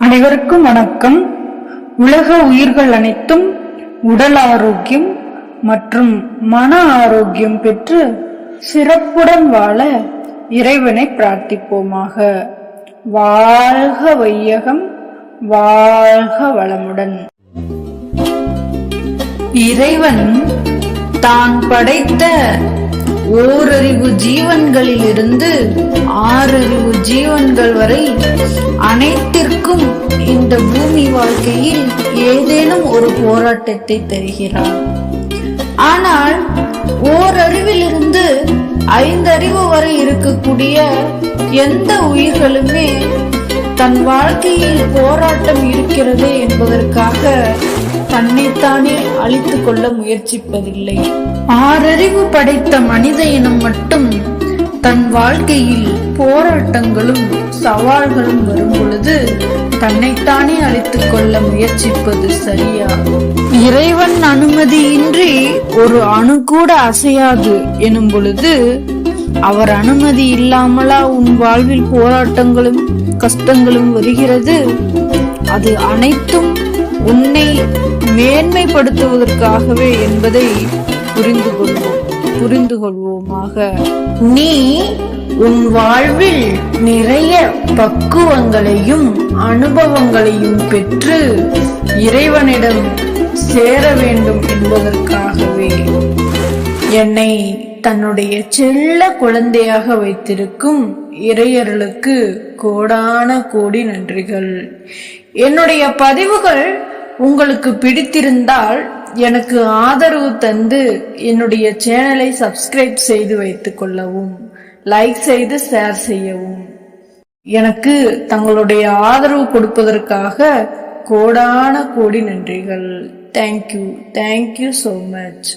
அனைவருக்கும் வணக்கம். உலக உயிர்கள் அனைத்தும் உடல் ஆரோக்கியம் மற்றும் மன ஆரோக்கியம் பெற்று சிறப்புடன் வாழ இறைவனை பிரார்த்திப்போமாக. வாழ்க வையகம் வாழ்க வளமுடன். இறைவன் தான் படைத்த ஓரறிவு ஜீவன்களிலிருந்து ஆறறிவு ஜீவன்கள் வரை அனைத்திற்கும் இந்த பூமி வாழ்க்கையில் ஏதேனும் ஒரு போராட்டத்தை தருகிறார். ஆனால் ஓரறிவிலிருந்து ஐந்தறிவு வரை இருக்கக்கூடிய எந்த உயிர்களுமே தன் வாழ்க்கையில் போராட்டம் இருக்கிறது என்பதற்காக தன்னைத்தானே அழித்துக் கொள்ள முயற்சிப்பதில்லை. ஆறறிவு படைத்த மனித இனம் மட்டும் தன் வாழ்க்கையில் போராட்டங்களும் சவால்களும் வரும் பொழுது தன்னைத்தானே அழித்துக் கொள்ள முயற்சிப்பது சரியா இறைவன் அனுமதியின்றி ஒரு அணு கூட அசையாது எனும் பொழுது அவர் அனுமதி இல்லாமலா உன் வாழ்வில் போராட்டங்களும் கஷ்டங்களும் வருகிறது? அது அனைத்தும் உன்னை மேன்மைப்படுத்துவதற்காகவே என்பதை புரிந்து கொள்வோம் புரிந்து கொள்வோமாக நீ உன் வாழ்வில் நிறைய பக்குவங்களையும் அனுபவங்களையும் பெற்று இறைவனிடம் சேர வேண்டும் என்பதற்காகவே என்னை தன்னுடைய செல்ல குழந்தையாக வைத்திருக்கும் இறையர்களுக்கு கோடான கோடி நன்றிகள். என்னுடைய பதிவுகள் உங்களுக்கு பிடித்திருந்தால் எனக்கு ஆதரவு தந்து என்னுடைய சேனலை சப்ஸ்கிரைப் செய்து வைத்துக் கொள்ளவும் லைக் செய்து ஷேர் செய்யவும். எனக்கு தங்களுடைய ஆதரவு கொடுப்பதற்காக கோடான கோடி நன்றிகள். Thank you thank you so much